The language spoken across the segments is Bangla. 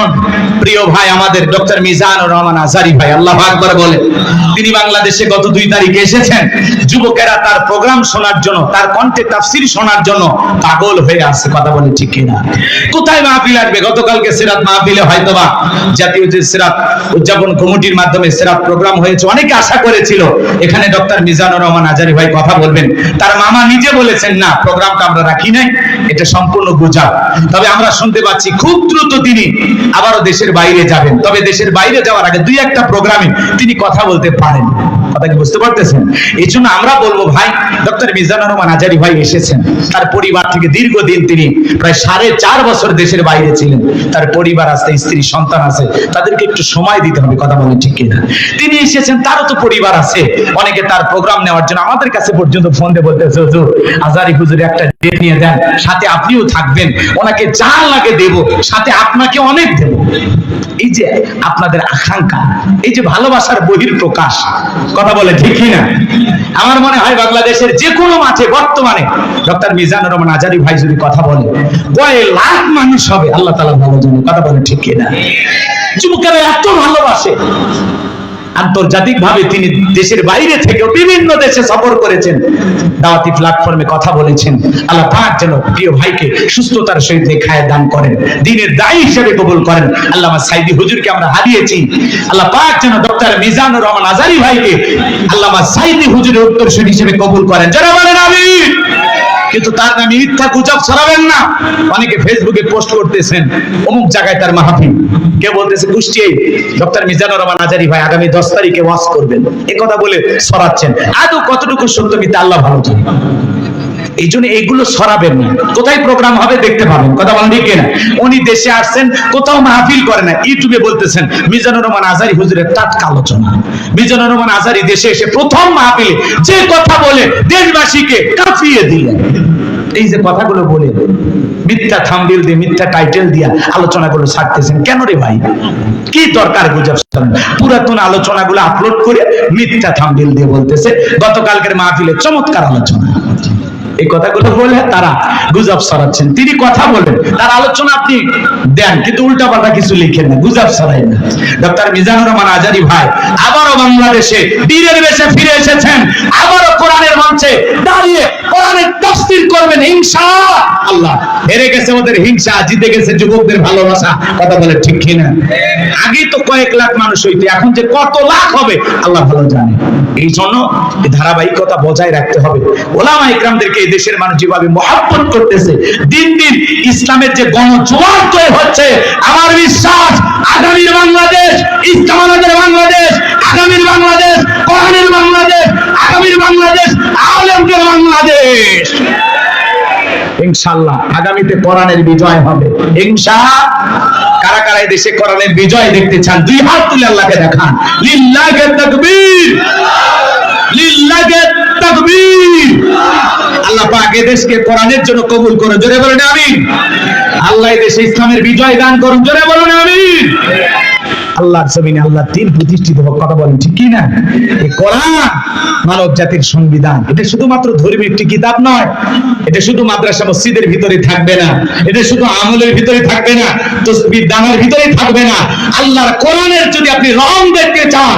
on. প্রিয় ভাই আমাদের ডক্টর মিজানুর রহমান আজারি ভাই, আল্লাহ আকবার বলে তিনি বাংলাদেশে গত দুই তারিখে এসেছেন। যুবকেরা তার প্রোগ্রাম শোনার জন্য, তার কণ্ঠে তাফসির শোনার জন্য পাগল হয়ে আছে, কথা বলে ঠিক কিনা? কোথায় মাহফিল আসবে? গতকালকে সিরাত মাহফিলে হয়তোবা জাতীয় যে সিরাত উদযাপন কমিটির মাধ্যমে সিরাত প্রোগ্রাম হয়েছে, অনেকে আশা করেছিল এখানে ডক্টর মিজানুর রহমান আজারি ভাই কথা বলবেন। তার মামা নিজে বলেছেন, না প্রোগ্রামটা আমরা রাখি নাই, এটা সম্পূর্ণ গুজব। তবে আমরা শুনতে পাচ্ছি, খুব দ্রুত তিনি আবারও দেশের বাইরে যাবেন। তবে দেশের বাইরে যাওয়ার আগে দুই একটা প্রোগ্রামে তিনি কথা বলতে পারেন। কথা কি বুঝতে পারতেছেন? এই জন্য আমরা বলব, ভাই, ডক্টর মিজানুর রহমান আজারি ভাই এসেছেন। তার পরিবার থেকে দীর্ঘদিন তিনি প্রায় সাড়ে চার বছর দেশের বাইরে ছিলেন। তার পরিবার আছে স্ত্রী, সন্তান আছে। তাদেরকে একটু সময় দিতে হবে, কথা বলে ঠিক কিনা। তিনি এসেছেন, তারও তো পরিবার আছে। অনেকে তার প্রোগ্রাম নেওয়ার জন্য আমাদের কাছে পর্যন্ত ফোন দিয়ে বলতেছে, হুজুর, আজারি হুজুর একটা নিয়ে দেন সাথে আপনিও থাকবেন। ওনাকে যা লাগে দেব, সাথে আপনাকে অনেক দেব। এই যে আপনাদের আকাঙ্ক্ষা, এই যে ভালোবাসার বহির প্রকাশ কথা বলে না? আমার মনে হয় বাংলাদেশের যে কোনো মাঠে, বর্তমানে, ডক্টর মিজানুর রহমান আজারি ভাই যদি কথা বলে লাখ মানুষ হবে, আল্লাহ তালা ভালো জানে, কথা বলে ঠিক না? যুবকেরা এত ভালোবাসে। আন্তর্জাতিক ভাবে তিনি দেশের বাইরে থেকে বিভিন্ন দেশে সফর করেছেন। দাওয়াতি প্ল্যাটফর্মে কথা বলেছেন। আল্লাহ পাক যেন প্রিয় ভাইকে সুস্থতার সহিত দেখায় দান করেন, দিনের দায়ী হিসেবে কবুল করেন। আল্লাহ সাইদি হুজুরকে আমরা হারিয়েছি। আল্লাহ পাক যেন ডক্টর মিজানুর রহমান আজারি ভাইকে আল্লাহ সাইদি হুজুরের উত্তরসূরি হিসেবে কবুল করেন। যারা বলেন আমি কিন্তু তার নামে মিথ্যা গুজব ছড়াবেন না। অনেকে ফেসবুকে পোস্ট করতেছেন, অমুক জায়গায় তার মাহফিল। কে বলতেছে কুষ্টি ডক্টর মিজানুর রহমান আজারি ভাই আগামী দশ তারিখে ওয়াজ করবেন। এ কথা বলে ছড়াচ্ছেন। আদৌ কতটুকু সত্য মিথ্যা আল্লাহ ভালো জানে। এই জন্য এইগুলো সরাবেন না। কোথায় প্রোগ্রাম হবে দেখতে পাবেন। কথা বলেন ঠিক না উনি দেশে আসছেন, কোথাও মাহফিল করে না ইউটিউবে বলতেছেন, মিজানুর রহমান আজারি হুজুরের টাটকা আলোচনা। মিজানুর রহমান আজারি দেশে এসে প্রথম মাহফিলে যে কথা বলে দেশবাসীকে কাঁপিয়ে দিলেন এই যে কথাগুলো বলে, মিথ্যা থাম্বিল দিয়ে, মিথ্যা টাইটেল দিয়া আলোচনাগুলো ছাড়তেছেন। কেন রে ভাই? কি দরকার গুজব ছড়ানো? পুরাতন আলোচনাগুলো আপলোড করে মিথ্যা থাম্বিল দিয়ে বলতেছে, গতকালকের মাহফিলে চমৎকার আলোচনা। এই কথাগুলো বলে তারা গুজব ছড়াচ্ছেন। তিনি কথা বলেন, তার আলোচনা আপনি দেন, কিন্তু উল্টা পাল্টা কিছু লিখেন না, গুজব ছড়াই না। ডক্টর মিজানুর রহমান আজারি ভাই আবারও বাংলাদেশে বীরের বেশে ফিরে এসেছেন, আবারও কোরআনের মঞ্চে করবেন হিংসা! আল্লাহ, হেরে গেছে ওদের হিংসা, জিতে গেছে যুবকদের ভালোবাসা। কথা বলে ঠিক কিনা? আগেই তো কয়েক লাখ মানুষ হইতে, এখন যে কত লাখ হবে, আল্লাহ ভালো জানে। এই জন্য ধারাবাহিকতা বজায় রাখতে হবে। ওলামা ইকরামদেরকে এই দেশের মানুষ যেভাবে মহাব্বত করতেছে, দিন দিন ইসলামের যে গণজোয়ার তৈরি হচ্ছে, আমার বিশ্বাস, আগামীর বাংলাদেশ ইসলাম আমাদের বাংলাদেশ, আগামীর বাংলাদেশ, কোরআনের বাংলাদেশ, আগামীর বাংলাদেশ, আলেমদের বাংলাদেশ। ইনশাআল্লাহ আগামীতে কোরআনের বিজয় হবে। ইনশা কারা কারা দেশে কোরআনের বিজয় দেখতে চান, দুই হাত তুলে আল্লাহকে দেখান। লিল্লাহে তাকবীর। লিল্লাহে তাকবীর। আল্লাহ পাক এই দেশকে কোরআনের জন্য কবুল করে জোরে বলেন আমিন। আল্লাহ এই দেশে ইসলামের বিজয় দান করুন, জোরে বলেন আমিন। আল্লাহর জমিনে আল্লাহ দিন প্রতিষ্ঠিত হোক, কথা বলেন ঠিক কিনা এই কোরআন মানব জাতির সংবিধান। এটা শুধুমাত্র ধর্মীয় একটি কিতাব নয়। এটা শুধু মাদ্রাসা মসজিদের ভিতরে থাকবে না। এটা শুধু আমলের ভিতরে থাকবে না। তসবির ভিতরে থাকবে না। আল্লাহর কোরআনের যদি আপনি রং দেখতে চান,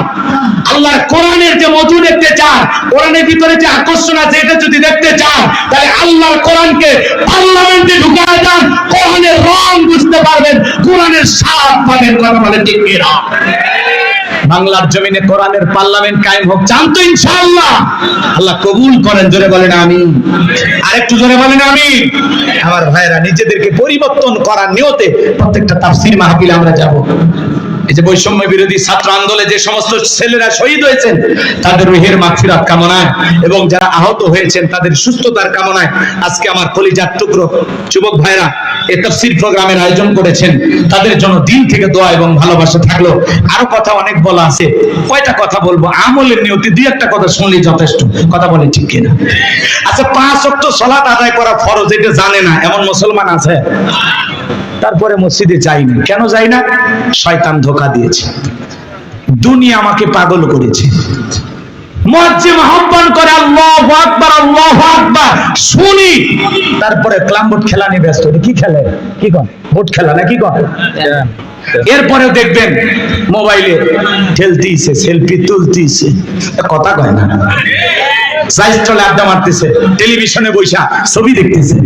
আল্লাহর কোরআনের যে মধু দেখতে চান, কোরআনের ভিতরে যে আকর্ষণ আছে এটা যদি দেখতে চান, তাহলে আল্লাহর কোরআনকে পার্লামেন্টে ঢুকায় যান কোরআনের রং বুঝতে পারবেন, কোরআনের স্বাদ পাবেন। কথা বলেন ঠিক কিনা? বাংলার জমিনে কোরআনের পার্লামেন্ট কায়েম হোক চান তো ইনশাআল্লাহ। আল্লাহ কবুল করেন, জোরে বলেন আমি আরেকটু জোরে বলেন আমি আমার ভাইরা নিজেদেরকে পরিবর্তন করার নিয়তে প্রত্যেকটা তাফসীর মাহফিলে আমরা যাব। এই যে বৈষম্য বিরোধী ছাত্র আন্দোলনে যে সমস্ত ছেলেরা শহীদ হয়েছেন, তাদের রুহের কামনায় এবং যারা আহত হয়েছেন, তাদের সুস্থতার কামনায় আজকে আমার কলিজার টুকরো যুবক ভাইরা প্রোগ্রামের আয়োজন করেছেন। তাদের জন্য দিন থেকে দোয়া এবং ভালোবাসা থাকল। আরও কথা অনেক বলা আছে। কয়টা কথা বলব? আমলের নিয়তি, দুই একটা কথা শুনলেই যথেষ্ট। কথা বলে ঠিক কিনা? আচ্ছা পাঁচ অক্ট সলাত আদায় করা ফরজ, এটা জানে না। এমন মুসলমান আছে? তারপরে মসজিদে যাই না কেন যাই না শয়তান ধোকা দিয়েছে। দুনিয়া আমাকে পাগল করেছে। এরপরেও দেখবেন মোবাইলে ঠেলতিছে সেলফি তুলতিছে। কথা কয় না। আড্ডা মারতেছে। টেলিভিশনে বৈশা ছবি দেখতেছে।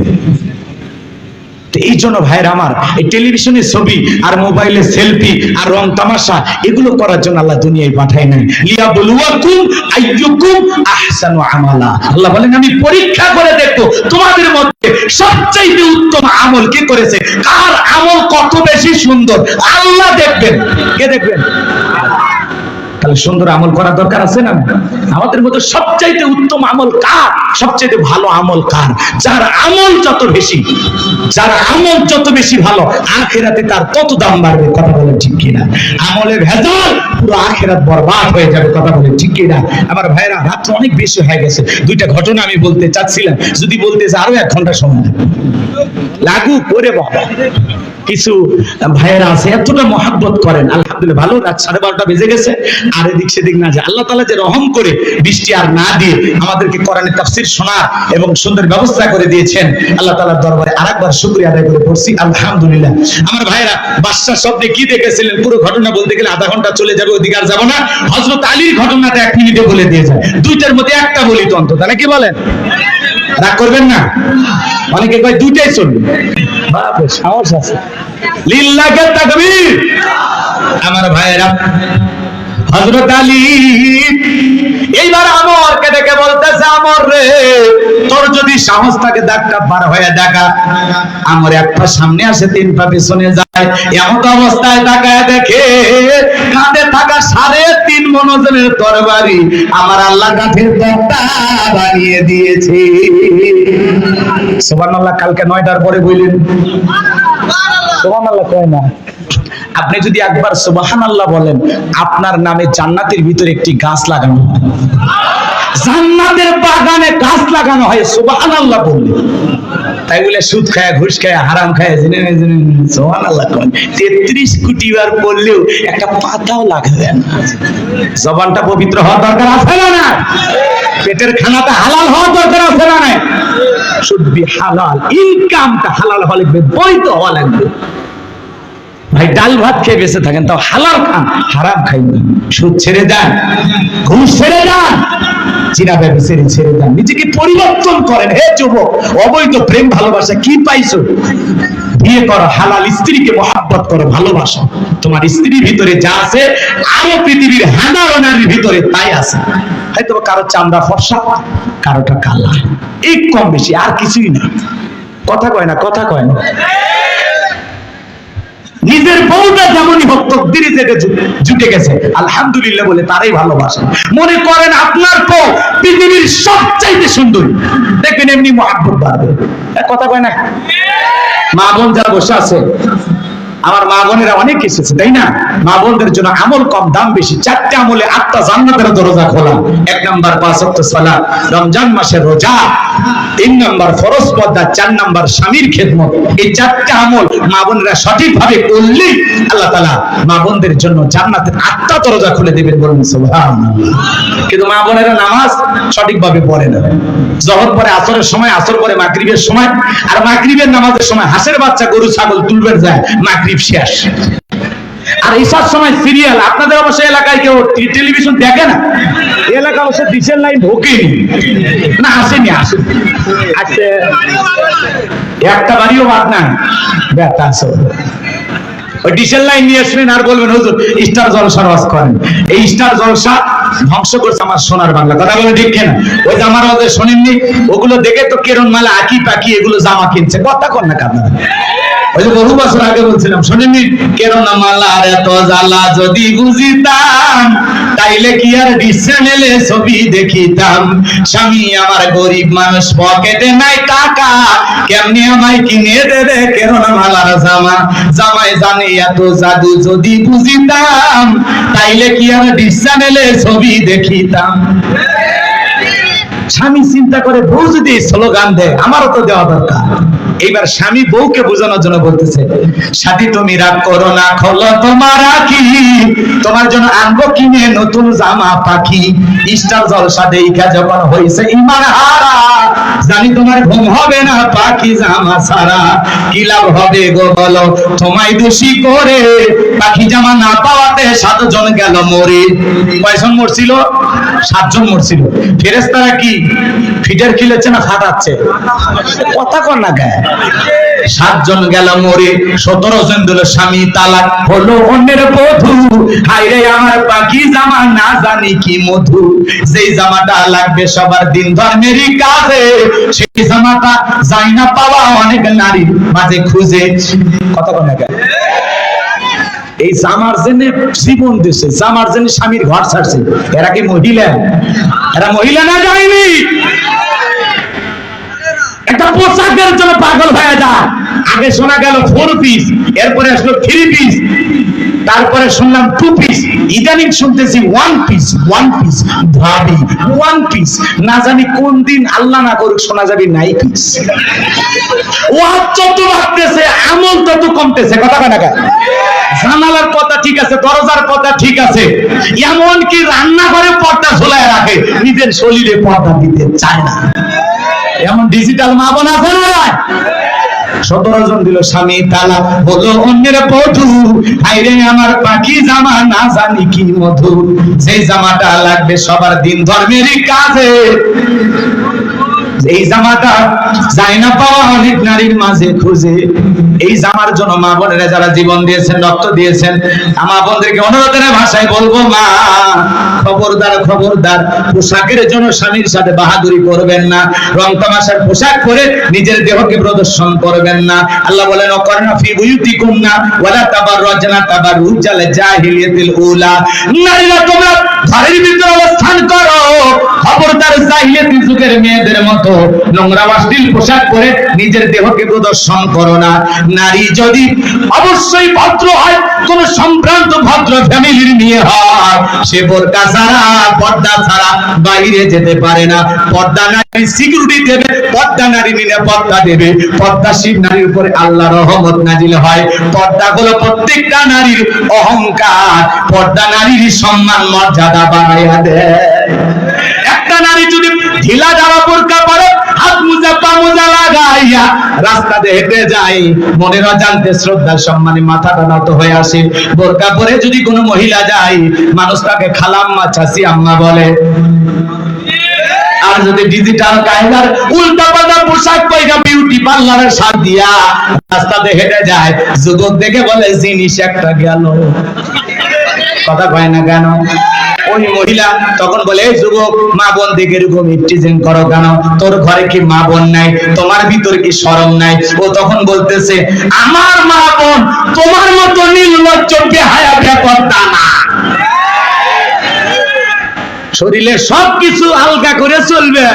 এই জন্য ভাইয়ের আমার এই টেলিভিশনের ছবি আর মোবাইলে সেলফি আর রং তামাশা এগুলো করার জন্য আল্লাহ দুনিয়ায় পাঠায় নাই। লিয়া বলুয়াকুম আইয়ুকুম আহসানু আমালা। আল্লাহ বলেন, আমি পরীক্ষা করে দেখব তোমাদের মধ্যে সবচাইতে উত্তম আমল কে করেছে? কার আমল কত বেশি সুন্দর? আল্লাহ দেখবেন। কে দেখবেন? সুন্দর আমল করা দরকার আছে না? আমাদের মধ্যে সবচাইতে উত্তম আমল কার? সবচাইতে ভালো আমল কার? যার আমল যত বেশি, যার আমল যত বেশি ভালো, আখেরাতে তার তত দাম বাড়বে, কথা বলে ঠিক কিনা? আমলে ভেজাল পুরো আখেরাত বরবাদ হয়ে যাবে, কথা বলে ঠিক কিনা? আমার ভাইরা, রাত্র অনেক বেশি হয়ে গেছে। দুইটা ঘটনা আমি বলতে চাচ্ছিলাম। যদি বলতে যে আরও এক ঘণ্টা সময়। লাগু করে বাবা। কিছু ভাইয়েরা আছে, এতটা মহাব্বত করেন। আলহামদুলিল্লাহ, ভালো রাত সাড়ে বারোটা বেজে গেছে। আর এদিক সেদিক না যায়। আল্লাহ তালা যে রহম করে বৃষ্টি আর না দিয়ে আমাদেরকে কোরআনের তাফসির শোনার এবং সুন্দর ব্যবস্থা করে দিয়েছেন, আল্লাহ তালার দরবারে আরেকবার শুক্রিয়া আদায় করে পড়ছি। আলহামদুলিল্লাহ। আমার ভাইরা বাদশাহ স্বপ্নে কি দেখেছিলেন? পুরো ঘটনা বলতে গেলে আধা ঘণ্টা চলে যাবে, ওদিকে আর যাব না। হজরত আলীর ঘটনাটা এক মিনিটে বলে দিয়ে যায়। দুইটার মধ্যে একটা বলি তো অন্তত নাকি বলেন? রাগ করবেন না? অনেকে কয় দুইটাই চলবে। সাহস আছে। লিল্লাকে তাকবীর। আমার ভাইয়েরা হযরত আলী এইবার আমরকে ডেকে বলতেছে, আমর রে, তোর যদি সাহস থাকে দাগটা পার হয়ে দেখা। আমর এক পা সামনে আসে, তিন পা পিছনে যায়। এমন অবস্থায় তাকায় দেখে, কাঁধে থাকা সাড়ে তিন মনোজনের তরবারি আমার আল্লাহ কাঠের তক্তা বানিয়ে দিয়েছে। সুবহানাল্লাহ, কালকে নয়টার পরে বললেন সুবহানাল্লাহ, কয় না আপনি যদি একবার সুবহানাল্লাহ বলেন, আপনার নামে জান্নাতের ভিতরে একটি গাছ লাগানো জান্নাতের বাগানে গাছ লাগানো হয়, সুবহানাল্লাহ বললে। তাই বলে সুদ খায়, ঘুষ খায়, হারাম খায়, জেনে জেনে সুবহানাল্লাহ কোন 33 কোটি বার বললেও একটা পাতাও লাগাবে না। জবানটা পবিত্র হওয়া দরকার আছে না না পেটের খানাটা হালাল হওয়া দরকার আছে না না শুড বি হালাল, ইনকামটা হালাল হওয়া বৈধ হওয়া লাগবে। ভাই ডাল ভাত খেয়ে বেঁচে থাকেন, তাও হালাল খান, হারাম খাইন না। সুদ ছেড়ে দেন ঘুষ ছেড়ে দেন চিনা ব্যবসায়ী ছেড়ে দেন, নিজেকে পরিবর্তন করেন। হে যুবক, অবৈধ প্রেম, ভালোবাসা কি পাইছো? বিয়ে করো, হালাল স্ত্রীকে মহাব্বত করো, ভালোবাসো। তোমার স্ত্রীর ভিতরে যা আছে, আরও পৃথিবীর ভিতরে তাই আছে। হয়তো কারও চামড়া ফর্সা, কারোটা কালা। এই কম বেশি, আর কিছুই না। কথা কয় না, কথা কয় না। নিজের বউটা যেমনই হোক তকদিরে যেটা জুটে গেছে। আলহামদুলিল্লাহ বলে তারাই ভালোবাসে। মনে করেন আপনার বউ পৃথিবীর সবচাইতে সুন্দরী। দেখবেন এমনি মহাব্বত বাড়বে। কথা কয় না? মা বোন যারা বসে আছে আমার মা বোনেরা অনেক এসেছে, তাই না? মা বোনদের জন্য আমল কম, দাম বেশি। চারটে আমলে আটটা জান্নাতের দরজা খোলা। এক নাম্বার পাঁচ ওয়াক্ত সালাত, রমজান মাসের রোজা। তিন নাম্বার ফরজ পর্দা, চার নাম্বার স্বামীর খেদমত। এই চারটে আমল মা বোনেরা সঠিকভাবে করলে আল্লাহ তাআলা মা বোনদের জন্য জান্নাতের আটটা দরজা খুলে দেবেন বলুন কিন্তু মা বোনেরা নামাজ সঠিকভাবে পড়ে না। জহর পরে, আসরের সময়, আসর পরে, মাগরিবের সময়। আর মাগরিবের নামাজের সময় হাঁসের বাচ্চা গরু, ছাগল তুলবেন যায়, মাগরিব শেষ। আর এইসব সময় সিরিয়াল আপনাদের অবশ্য এলাকায় কেউ টেলিভিশন দেখে না? এলাকা অবশ্য ডিসেল লাইন ঢোকেনি না। আসেনি আসেনি। আসছে একটা বাড়িও বাদ নাই ব্যথা আছে। ওই লাইন নিয়ে আসবেন আর বলবেন হুজুর স্টার জলসা রস করেন। এই স্টার জলসা ধ্বংস করছে আমার সোনার বাংলা। কথা বলে ঠিক কেনা? ওই যে আমার ওদের শোনেননি ওগুলো দেখে তো কেরন মালা আকি পাকি এগুলো জামা কিনছে। কথা কর না কান্না ওই বহু বছর আগে বলছিলাম শোনেননি কেরন মালার এত জ্বালা যদি বুঝিতাম, তাইলে কি আর ডিসেনেলে ছবি দেখিতাম? স্বামী আমার গরিব মানুষ, পকেটে নাই টাকা, কেমনি আমায় কিনে দেবে? কেরন মালার জামা, জামাই জানে এত জাদু যদি বুঝিতাম, তাইলে কি আর ডিসেনেলে ছবি দেখিতাম? স্বামী চিন্তা করে বউ যদি স্লোগান দেয় আমারও তো দেওয়া দরকার। এইবার স্বামী বউকে বোঝানোর জন্য বলতেছে, সাথী, তুমি রাগ করো না, খোলো তোমার আখি। তোমার জন্য আনব কিনে নতুন জামা পাখি। স্টার জলসা দেখা যখন হইছে ইমান হারা, জানি তোমার ঘুম হবে না পাখি জামা ছাড়া। কি লাভ হবে গো বলো, তোমায় দোষী করে পাখি জামা না পাওয়াতে সাতজন গেল মরে। কয়জন মরছিল? সাতজন মরছিল। ফেরেস্তারা কি ফিটার খিলেছে না ফাটাচ্ছে? কথা কর না গায়ে। সাতজন গেল মরে। সতেরো জন দিল স্বামী তালাক। হলো অন্যের বধু। হাইরে আমার পাখি জামা না জানি কি মধু। যেই জামাটা লাগবে সবার দিন ধর্মেরই কাজে, সেই জামাটা যাই না পাওয়া অনেক নারী মাঝে খুঁজে। কথা কর না গায়ে। এই জামার জন্য জীবন দিছে, জামার জন্য স্বামীর ঘর ছাড়ছে। এরা কি মহিলা? এরা মহিলা না যায়নি একটা পোশাকের জন্য পাগল হয়ে যায়। আগে শোনা গেল ফোর পিস এরপরে আসলো থ্রি পিস তারপরে শুনলাম টু পিস ইদানিং শুনতেছি ওয়ান পিস ওয়ান পিস ভাবি ওয়ান পিস না জানি কোন দিন আল্লাহ না করুক শোনা যাবে নাই পিস ও যত ভাবতেছে আমল তত কমতেছে, কথা কাটা জানালার কথা ঠিক আছে, দরজার কথা ঠিক আছে এমন কি রান্নাঘরে পর্দা ঝোলায় রাখে, নিজের শরীরে পর্দা দিতে চায় না। এমন ডিজিটাল মা বোন আছে না? সতেরো জন দিল স্বামী তালা। বলো অন্যের বধু, আইরে আমার পাখি জামা, না জানি কি মধু। সেই জামাটা লাগবে সবার দিন ধর্মেরই কাজে। এই জামাটা যায় না পাওয়া অনেক নারীর মাঝে খুঁজে। এই জামার জন্য মা বোনেরা যারা জীবন দিয়েছেন, রক্ত দিয়েছেন মা বোনদেরকে অনুরোধের ভাষায় বলব, মা, খবরদার খবরদার, পোশাকের জন্য স্বামীর সাথে বাহাদুরি করবেন না। রং তামাশার পোশাক পরে নিজের দেহকে প্রদর্শন করবেন না। আল্লাহ বলেন, অকর্ণা ফি বুয়ুতিকুম না, ওয়ালা তাবাররাজনা তাবাররুজাল জাহিলিয়াতিল উলা। নারীরা তোমরা ঘরের ভিতরে অবস্থান করো। খবরদার জাহিলিয়াতি যুগের মেয়েদের মতো নোংরা অশ্লীল পোশাক পরে নিজের দেহকে প্রদর্শন করো না। নারী যদি অবশ্যই ভদ্র হয়, কোন সম্ভ্রান্ত ভদ্র ফ্যামিলির মেয়ে হয়, সে বোরকা ছাড়া, পর্দা ছাড়া বাইরে যেতে পারে না। পর্দা নারী সিকিউরিটি দেবে, পর্দা নারী নিরাপত্তা দেবে। পর্দাশীল নারীর উপরে আল্লাহ রহমত নাজিল হয়। পর্দা হলো প্রত্যেকটা নারীর অহংকার, পর্দা নারীর সম্মান, মর্যাদা। একটা নারী যদি ঢিলা পরে, হাত মুজা, পা মুজা লাগাইয়া যায়, মনের অজান্তে শ্রদ্ধা সম্মানে নত হয়ে আসে। বোরকা পরে যদি কোনো মহিলা যায়, মানুষ তাকে চাষি আম্মা বলে। আর যদি ডিজিটাল কায়দার উল্টা পাল্টা পোশাক বিউটি পার্লারের সাথ দিয়া যায়, যুবক দেখে বলে, জিনিস একটা গেল। কথা কয় না কেন? ওই মহিলা তখন বলে যুবক, মা বোন দিকে এরকম ইফটিজিং করো কেন? তোর ঘরে কি মা বোন নাই? তোমার ভিতরে কি শরম নাই? ও তখন বলতেছে, আমার মা বোন তোমার মতো নির্লজ্জ বেহায়া বেপরদা না। শরীরে সবকিছু আলগা করে চলবে।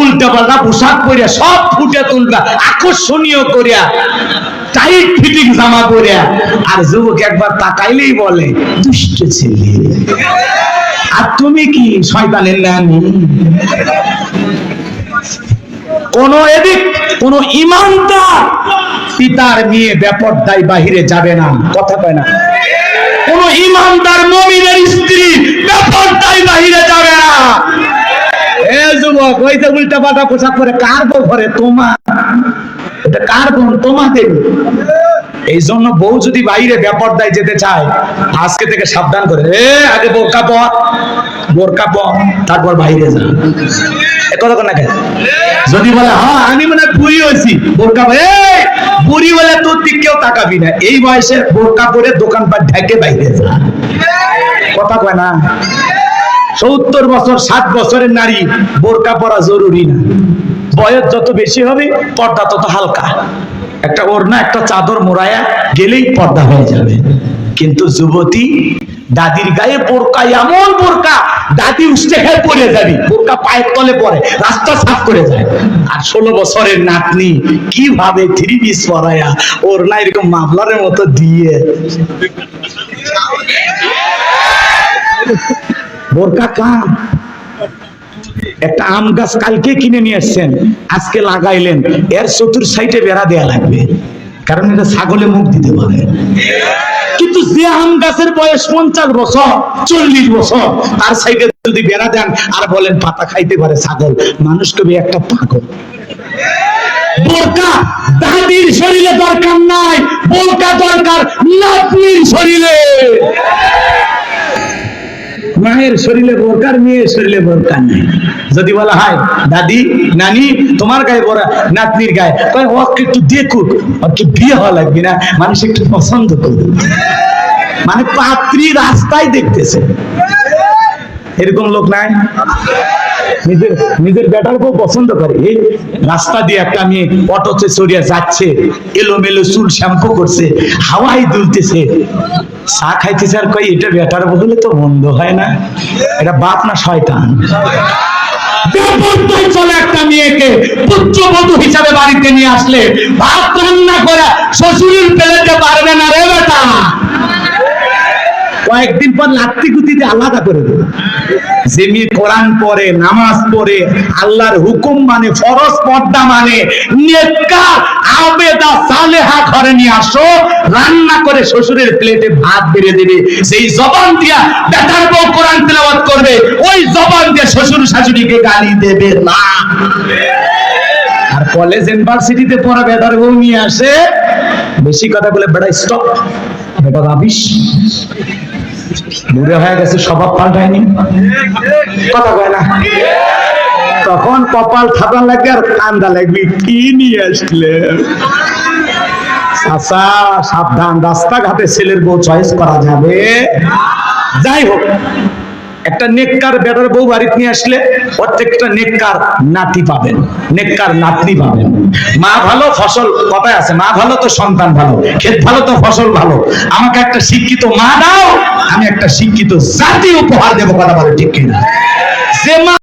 উল্টা পাল্টা পোশাক পরিয়া সব ফুটে তুলবে। আকর্ষণীয় করিয়া। টাইট ফিটিং জামা আর যুবক একবার তাকাইলেই বলে, দুষ্ট ছেলে। আর তুমি কি শয়তানের কোন এদিক, কোন ইমানদার পিতার মেয়ে বেপরদায় বাহিরে যাবে না। কথা কয় না। কোন ইমানদার মমিনের স্ত্রী বেপরদায় বাহিরে যাবে না। এ যুবক, ওই যে উল্টা পাল্টা পোশাক পরে, কার ঘরে তোমার? কার তোমাদের এই জন্য বউ যদি বাইরে যেতে চায়, আজকে থেকে সাবধান করে। এ, আগে বোরকা বোরকা পর, তারপর বাইরে যা। কথা কোন যদি বলে হ্যাঁ আমি মানে বুড়ি হয়েছি, বোরকা বুড়ি তোর দিক কেউ তাকাবি না। এই বয়সে বোরকা পরে দোকানপাট ঢেকে বাইরে যা। কথা কয় না? সত্তর বছর, ষাট বছরের নারী, বোরকা পরা জরুরি না। বয়স যত বেশি হবে, পর্দা তত হালকা। একটা ওড়না, একটা চাদর মোড়ায়া গেলেই পর্দা হয়ে যাবে। কিন্তু যুবতী, দাদির গায়ে বোরকা, এমন বোরকা, দাদি উষ্টে খেয়ে পড়ে যাবি। বোরকা পায়ের তলে পড়ে, রাস্তা সাফ করে যায়। আর ষোলো বছরের নাতনি কীভাবে থ্রি পিস পরায়া না এরকম মাফলারের মতো দিয়ে? বোরকা কাম একটা আম গাছ কালকে কিনে নিয়ে এসছেন আজকে লাগাইলেন, এর চতুর সাইডে বেড়া দেয়া লাগবে, কারণ এটা ছাগলে মুখ দিতে পারে। কিন্তু যে আম গাছের বয়স পঞ্চাশ বছর, চল্লিশ বছর, তার সাইডে যদি বেড়া দেন, আর বলেন পাতা খাইতে পারে ছাগল, মানুষ কবি একটা পাগল। বোরকা দাদির শরীরে দরকার নাই, বোরকা দরকার নাতনির শরীরে। মায়ের শরীরে বোরকার মেয়ের শরীরে বোরকার নেই। যদি বলা হয়, দাদি, নানি, তোমার গায়ে বড় নাতনির গায়ে। কয় ওকে একটু দেখুক একটু বিয়ে হওয়া লাগবে না? মানুষ একটু পছন্দ করুক। মানে পাত্রী রাস্তায় দেখতেছে। এরকম লোক নাই? নিজের নিজের বেটার বউ পছন্দ করে। এই রাস্তা দিয়ে একটা মেয়ে অটোতে চড়িয়ে যাচ্ছে, এলোমেলো চুল শ্যাম্পু করছে, হাওয়াই দুলতেছে। চা খাইতেছে আর কই এটা বেটার বউ হলে তো বন্ধ হয় না। এটা বাপ না শয়তান? একটা মেয়েকে পুত্রবধূ হিসাবে বাড়িতে নিয়ে আসলে, ভাত রান্না করে শ্বশুরের পেলেতে পারবে না রে বেটা। কয়েকদিন পর লাত্তি গুতিতে আলাদা করে দেবে। যে কোরআন পড়ে, নামাজ পড়ে, আল্লাহর হুকুম মানে ফরজ পর্দা মানে নেককার, আবেদা, সালেহা ঘরে নিয়ে আসো, রান্না করে শ্বশুরের প্লেটে ভাত বেড়ে দেবে। সেই জবান দিয়া বেটার বউ কোরআন তেলাওয়াত করবে, ওই জবান দিয়ে শ্বশুর শাশুড়িকে গালি দেবে না। আর কলেজ ইউনিভার্সিটিতে পড়া বেটার বউ নিয়ে আসে, বেশি কথা বলে বেটা স্টপ বেটা রাবিশ বুড়ে হয়ে গেছে, স্বভাব পাল্টায়নি। কথা কয় না? তখন কপাল থাকা লাগবে আর কান্দা লাগবে কি নিয়ে আসলে? আচ্ছা সাবধান, রাস্তাঘাটে ছেলের বউ চয়েস করা যাবে। যাই হোক একটা নেককার বেটার বউ বাড়িতে নিয়ে আসলে প্রত্যেকটা নেককার নাতি পাবেন, নেককার নাতনি পাবেন। মা ভালো, ফসল কথায় আছে, মা ভালো তো সন্তান ভালো, ক্ষেত ভালো তো ফসল ভালো। আমাকে একটা শিক্ষিত মা দাও, আমি একটা শিক্ষিত জাতি উপহার দেবো, কথা বলে ঠিক কিনা? যে মা